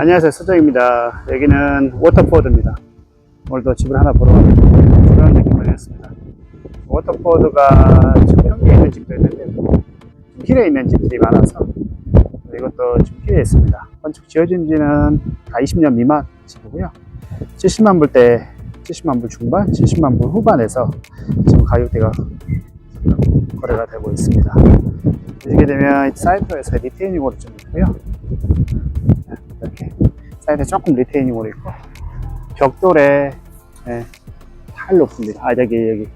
안녕하세요. 수정입니다. 여기는 워터포드입니다. 오늘도 집을 하나 보러 왔는데 그런 느낌을 냈습니다. 워터포드가 지금 평지에 있는 집도 있는데 좀 힐에 있는 집들이 많아서 이것도 좀 힐에 있습니다. 건축 지어진 지는 다 20년 미만 집이고요. 70만 불대 70만 불 중반 70만 불 후반에서 지금 가격대가 거래가 되고 있습니다. 보시게 되면 사이트에서 리테이닝으로 좀 있고요. 이렇게 사이드 조금 리테이닝으로 있고 벽돌에 예, 탈 높습니다. 아 여기 여기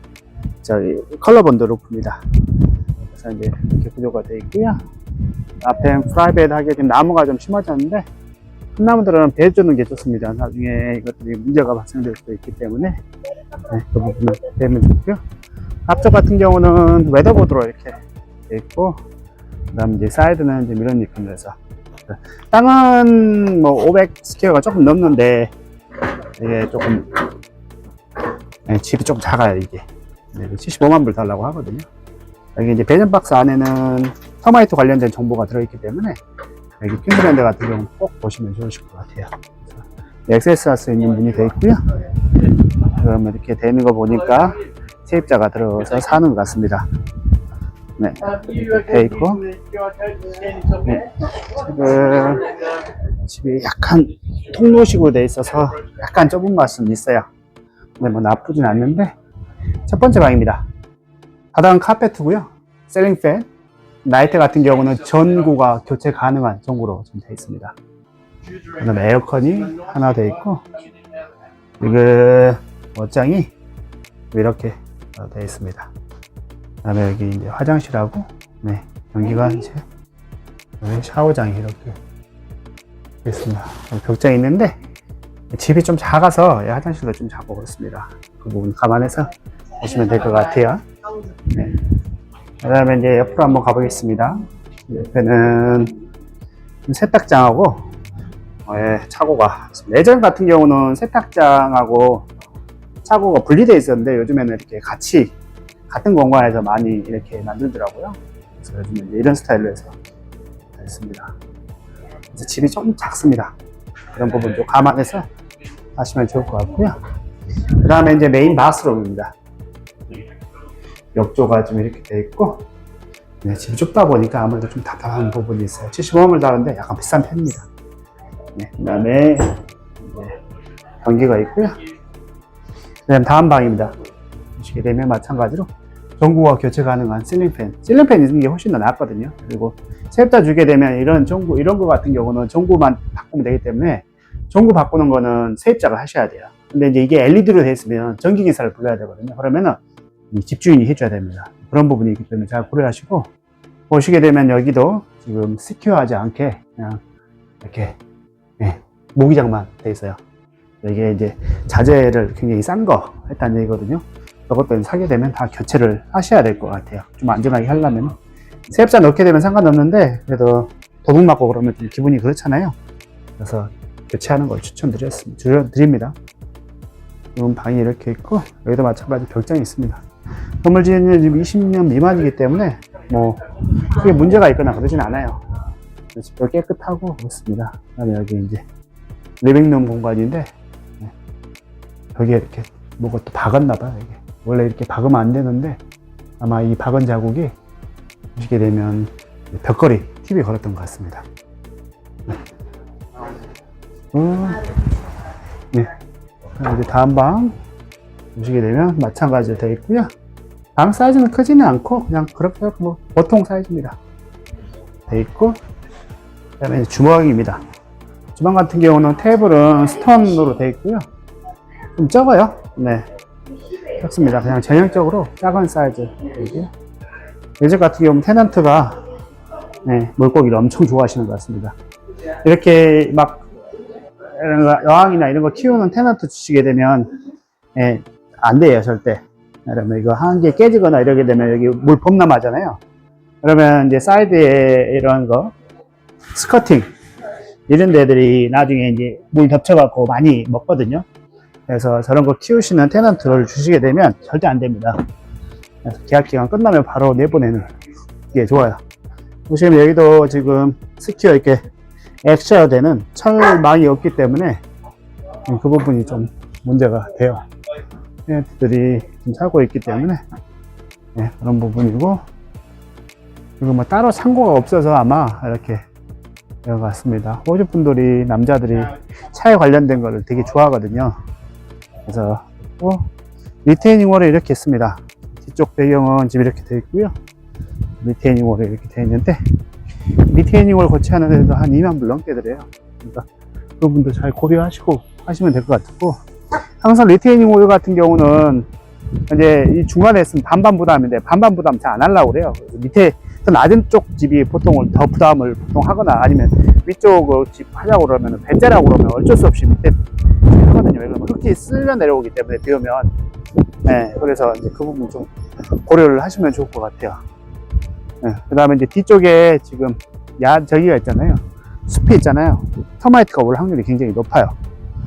저기 컬러본도 높습니다. 그래서 이제 이렇게 구조가 되어 있고요. 앞엔 프라이빗하게 지금 나무가 좀 심어졌는데 큰 나무들은 배 주는 게 좋습니다. 나중에 이것들이 문제가 발생될 수도 있기 때문에 네, 그 부분은 배면 좋고요. 앞쪽 같은 경우는 웨더보드로 이렇게 되어 있고 그다음 이제 사이드는 이제 이런 느낌으로 해서 땅은 뭐 500 스퀘어가 조금 넘는데 이게 조금 네, 집이 좀 작아요 이게. 네, 75만 불 달라고 하거든요. 여기 이제 배전 박스 안에는 터마이트 관련된 정보가 들어있기 때문에 여기 퀸즈랜드 같은 경우는 꼭 보시면 좋으실 것 같아요. 엑세스 할 수 있는 문이 되어 있고요. 그러면 이렇게 되는 거 보니까 세입자가 들어서 사는 것 같습니다 네, 돼 있고 네, 지금 집이 약간 통로식으로 돼 있어서 약간 좁은 맛은 있어요. 근데 뭐 나쁘진 않는데 첫 번째 방입니다. 바닥은 카페트고요. 셀링 팬, 나이트 같은 경우는 전구가 교체 가능한 전구로 좀 되어 있습니다. 그다음에 에어컨이 하나 되어 있고 이거 옷장이 이렇게 되어 있습니다. 그다음에 여기 이제 화장실하고 네 변기가 이제 여기 샤워장이 이렇게 있습니다. 벽장이 있는데 집이 좀 작아서 예, 화장실도 좀 작고 그렇습니다. 그 부분 감안해서 보시면 될 것 같아요. 네. 그 다음에 이제 옆으로 한번 가보겠습니다. 옆에는 세탁장하고 어, 예, 차고가. 예전 같은 경우는 세탁장하고 차고가 분리되어 있었는데 요즘에는 이렇게 같이 같은 공간에서 많이 이렇게 만들더라고요. 그래서 요즘 이제 이런 스타일로 해서 됐습니다. 그래서 집이 좀 작습니다. 그런 부분 좀 감안해서 하시면 좋을 것 같고요. 그 다음에 이제 메인 바스룸입니다. 욕조가 좀 이렇게 돼 있고, 네, 집이 좁다 보니까 아무래도 좀 답답한 부분이 있어요. 75만을 다는데 약간 비싼 편입니다. 네, 그 다음에 변기가 있고요. 그 다음 다음 방입니다. 보시게 되면 마찬가지로 전구가 교체 가능한 실링팬. 실링팬 있는 게 훨씬 더 낫거든요. 그리고 세입자 주게 되면 이런 전구, 이런 거 같은 경우는 전구만 바꾸면 되기 때문에 전구 바꾸는 거는 세입자가 하셔야 돼요. 근데 이제 이게 LED로 되어 있으면 전기기사를 불러야 되거든요. 그러면은 이 집주인이 해줘야 됩니다. 그런 부분이 있기 때문에 잘 고려하시고 보시게 되면 여기도 지금 스퀘어하지 않게 그냥 이렇게 예, 모기장만 돼 있어요. 이게 이제 자재를 굉장히 싼 거 했다는 얘기거든요. 저것도 사게 되면 다 교체를 하셔야 될 것 같아요. 좀 안전하게 하려면. 세입자 넣게 되면 상관없는데, 그래도 도둑 맞고 그러면 좀 기분이 그렇잖아요. 그래서 교체하는 걸 추천드렸습니다. 드립니다. 이건 방이 이렇게 있고, 여기도 마찬가지 벽장이 있습니다. 건물 지은 지 지금 20년 미만이기 때문에, 뭐, 크게 문제가 있거나 그러진 않아요. 집도 깨끗하고 그렇습니다. 그 다음에 여기 이제 리빙룸 공간인데, 벽에 이렇게 뭐가 또 박았나봐요, 이게. 원래 이렇게 박으면 안 되는데 아마 이 박은 자국이 보시게 되면 벽걸이 TV 걸었던 것 같습니다. 네. 어, 네. 이제 다음 방 보시게 되면 마찬가지로 되어 있고요. 방 사이즈는 크지는 않고 그냥 그렇게 뭐 보통 사이즈입니다. 되어 있고 그다음에 주방입니다. 주방 같은 경우는 테이블은 스톤으로 되어 있고요. 좀 적어요. 네. 적습니다. 그냥 전형적으로 작은 사이즈. 이게. 예전 같은 경우는 테넌트가 네, 물고기를 엄청 좋아하시는 것 같습니다. 이렇게 막 여왕이나 이런 거 키우는 테넌트 주시게 되면 예, 안 돼요 절대. 그러면 이거 한 개 깨지거나 이러게 되면 여기 물 범람하잖아요. 그러면 이제 사이드에 이런 거 스커팅 이런 데들이 나중에 이제 물 덮쳐갖고 많이 먹거든요. 그래서 저런 거 키우시는 테넌트를 주시게 되면 절대 안 됩니다. 그래서 계약 기간 끝나면 바로 내보내는 게 좋아요. 보시면 여기도 지금 스퀘어 이렇게 엑스셔되는 철망이 없기 때문에 그 부분이 좀 문제가 돼요. 테너들이 좀 살고 있기 때문에 네, 그런 부분이고 그리고 뭐 따로 창고가 없어서 아마 이렇게 되어 같습니다. 호주 분들이 남자들이 차에 관련된 거를 되게 좋아하거든요. 그래서 또 리테이닝 월에 이렇게 있습니다. 뒤쪽 배경은 지금 이렇게 되어 있고요. 리테이닝 월에 이렇게 되어 있는데 리테이닝 월 고치하는 데도 한 2만 불 넘게 들어요. 그러니까 그 분도 잘 고려하시고 하시면 될 것 같고 항상 리테이닝 올 같은 경우는 이제 이 중간에 있으면 반반 부담인데 반반 부담 잘 안 하려고 그래요. 밑에 더 낮은 쪽 집이 보통 더 부담을 보통 하거나 아니면 위쪽 집 하자고 그러면 배째라고 그러면 어쩔 수 없이 밑에 하거든요. 왜 그러면 흙이 쓸려 내려오기 때문에 비 오면 네, 그래서 이제 그 부분 좀 고려를 하시면 좋을 것 같아요. 네, 그 다음에 이제 뒤쪽에 지금 야, 저기가 있잖아요. 숲이 있잖아요. 터마이트가 올 확률이 굉장히 높아요.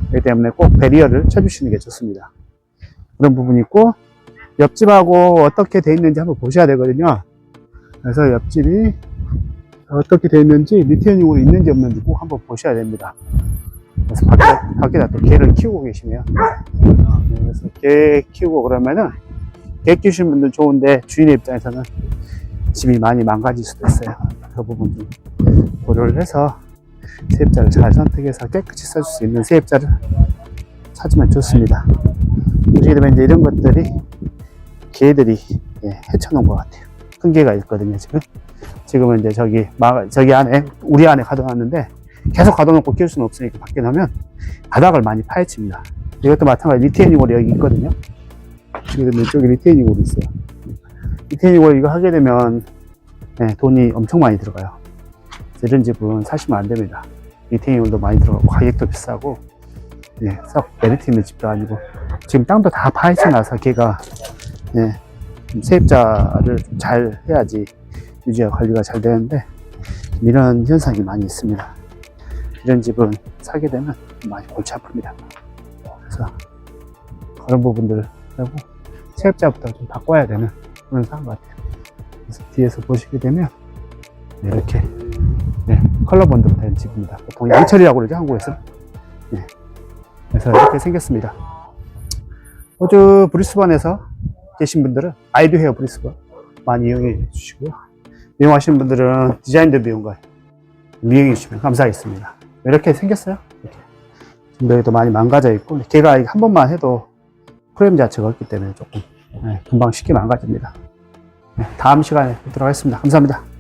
그렇기 때문에 꼭 배리어를 쳐주시는 게 좋습니다. 그런 부분이 있고, 옆집하고 어떻게 돼 있는지 한번 보셔야 되거든요. 그래서 옆집이 어떻게 돼 있는지, 리테이닝으로 있는지 없는지 꼭 한번 보셔야 됩니다. 그래서 밖에, 밖에다 또 개를 키우고 계시네요. 네, 그래서 개 키우고 그러면은, 개 키우시는 분들 좋은데, 주인의 입장에서는 집이 많이 망가질 수도 있어요. 그 부분 좀 고려를 해서 세입자를 잘 선택해서 깨끗이 써줄 수 있는 세입자를 찾으면 좋습니다. 보시게 되면 이제 이런 것들이 개들이 예, 헤쳐놓은 것 같아요. 큰 개가 있거든요, 지금. 지금은 이제 저기, 막, 저기 안에, 우리 안에 가둬놨는데 계속 가둬놓고 키울 수는 없으니까 밖에 놓으면 바닥을 많이 파헤칩니다. 이것도 마찬가지 리테이닝 홀이 여기 있거든요. 되면 이쪽에 리테이닝 홀이 있어요. 리테이닝 홀 이거 하게 되면 네, 돈이 엄청 많이 들어가요. 이런 집은 사시면 안 됩니다. 리테이닝도 많이 들어가고 가격도 비싸고 예, 썩 메리트 있는 집도 아니고 지금 땅도 다 파헤쳐 놔서 걔가 예, 좀 세입자를 좀잘 해야지 유지와 관리가 잘 되는데 이런 현상이 많이 있습니다. 이런 집은 사게 되면 많이 골치 아픕니다. 그래서 그런 부분들 하고 세입자부터 좀 바꿔야 되는 그런 상황 같아요. 그래서 뒤에서 보시게 되면 이렇게 네, 컬러본드로 된 집입니다. 보통 양철이라고 그러죠 한국에서. 네. 그래서 이렇게 생겼습니다. 호주 브리스번에서 계신 분들은 아이드 헤어 브리스번 많이 이용해 주시고요. 이용하시는 분들은 디자인드 비용과 이용해 주시면 감사하겠습니다. 이렇게 생겼어요. 이렇게. 여기도 많이 망가져 있고 걔가 한 번만 해도 프레임 자체가 없기 때문에 조금 네, 금방 쉽게 망가집니다. 네, 다음 시간에 뵙도록 하겠습니다. 감사합니다.